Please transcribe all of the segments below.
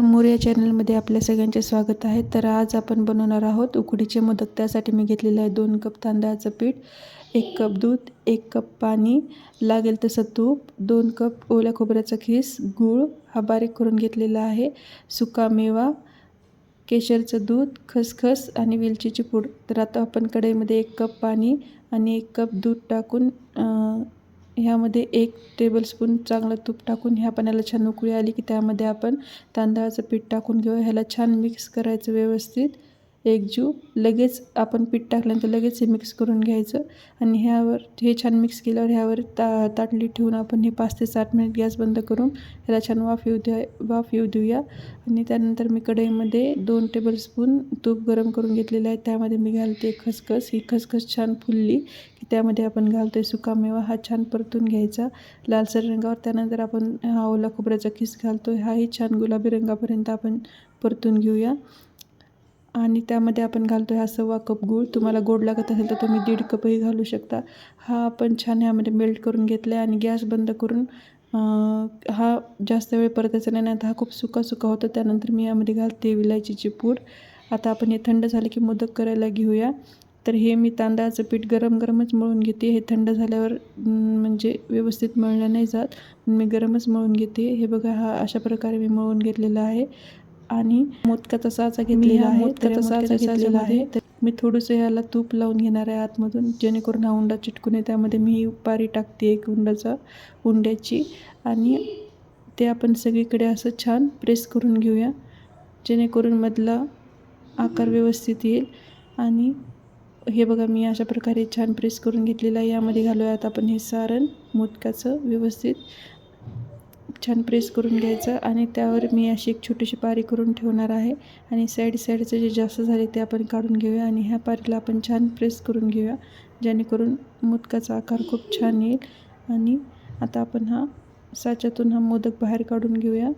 मोर या चॅनलमध्ये आपल्या सगळ्यांचे स्वागत आहे. तर आज आपण बनवणार आहोत उकडीचे मोदक त्यासाठी मी घेतलेलं आहे दोन कप तांदळाचं पीठ एक कप दूध एक कप पाणी लागेल तसं तूप दोन कप ओल्या खोबऱ्याचा खीस गूळ हा बारीक करून घेतलेला आहे. सुका मेवा केशरचं दूध खसखस आणि वेलचीची पूड. तर आता आपण कढईमध्ये एक कप पाणी आणि एक कप दूध टाकून ह्यामध्ये एक टेबलस्पून चांगलं तूप टाकून ह्या पाण्याला छान उकळी आली की त्यामध्ये आपण तांदळाचं पीठ टाकून घेऊ. ह्याला छान मिक्स करायचं व्यवस्थित. एक जीव लगेच आपण पीठ टाकल्यानंतर लगेच हे मिक्स करून घ्यायचं आणि ह्यावर हे छान मिक्स केल्यावर ह्यावर ता ताटली ठेवून आपण हे पाच ते सात मिनिट गॅस बंद करून ह्याला छान वाफ येऊ द्या वाफ येऊ देऊया. आणि त्यानंतर मी कढईमध्ये दोन टेबलस्पून तूप गरम करून घेतलेलं आहे. त्यामध्ये मी घालते खसखस. ही खसखस छान फुलली की त्यामध्ये आपण घालतो आहे सुकामेवा. हा छान परतून घ्यायचा लालसर रंगावर. त्यानंतर आपण हा ओला खोबऱ्याचा किस घालतो आहे हाही छान गुलाबी रंगापर्यंत आपण परतून घेऊया. आणि त्यामध्ये आपण घालतो हा सव्वा कप गूळ. तुम्हाला गोड लागत असेल तर तुम्ही दीड कपही घालू शकता. हा आपण छान ह्यामध्ये मेल्ट करून घेतला आहे आणि गॅस बंद करून हा जास्त वेळ परतायचा नाही आता हा खूप सुका सुका होतो. त्यानंतर मी यामध्ये घालते विलायचीची पूड. आता आपण हे थंड झाले की मोदक करायला घेऊया. तर हे मी तांदळाचं पीठ गरम गरमच मळून घेते. हे थंड झाल्यावर म्हणजे व्यवस्थित मळलं नाही जात. मी गरमच मळून घेते. हे बघा हा अशा प्रकारे मी मळून घेतलेला आहे. आणि मोदकाचा साचा घेतलेला आहे. मोदकाचा साचा घेतलेला आहे. तर मी थोडंसं ह्याला तूप लावून घेणार आहे आतमधून. जेणेकरून हा उंडा चिटकून त्यामध्ये मी पारी टाकते एक उंडाचा उंड्याची. आणि ते आपण सगळीकडे असं छान प्रेस करून घेऊया. जेणेकरून मधला आकार व्यवस्थित येईल. आणि हे बघा मी अशा प्रकारे छान प्रेस करून घेतलेलं आहे. यामध्ये घालूयात आपण हे सारण मोदकाचं व्यवस्थित. छान प्रेस करून घ्यायचं आणि त्यावर मी अशी एक छोटीशी पारी करून ठेवणार आहे. आणि साईड साईडचं जे जास्त झाले ते आपण काढून घेऊया आणि ह्या पारीला आपण छान प्रेस करून घेऊया जेणेकरून मोदकाचा आकार खूप छान येईल. आणि आता आपण हा साच्यातून हा मोदक बाहेर काढून घेऊया.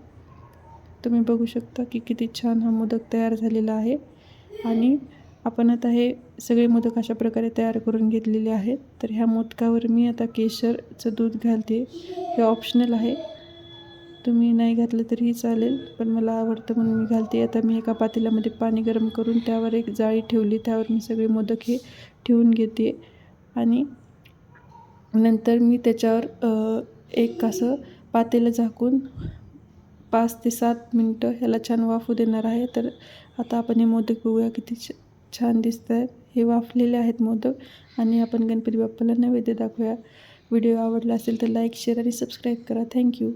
तुम्ही बघू शकता की किती छान हा मोदक तयार झालेला आहे. आणि आपण आता हे सगळे मोदक अशा प्रकारे तयार करून घेतलेले आहेत. तर ह्या मोदकावर मी आता केशरचं दूध घालते. हे ऑप्शनल आहे. तुम्ही नाही घातलं तरीही चालेल पण मला आवडतं म्हणून मी घालते. आता मी एका पातेल्यामध्ये पाणी गरम करून त्यावर एक जाळी ठेवली. त्यावर मी सगळे मोदक हे ठेवून घेते. आणि नंतर मी त्याच्यावर एक असं पातेलं झाकून पाच ते सात मिनटं ह्याला छान वाफू देणार आहे. तर आता आपण हे मोदक बघूया किती छान दिसत आहेत हे वाफलेले आहेत मोदक आणि आपण गणपती बाप्पाला नैवेद्य दाखवूया. व्हिडिओ आवडला असेल तर लाईक शेअर आणि सबस्क्राईब करा. Thank you.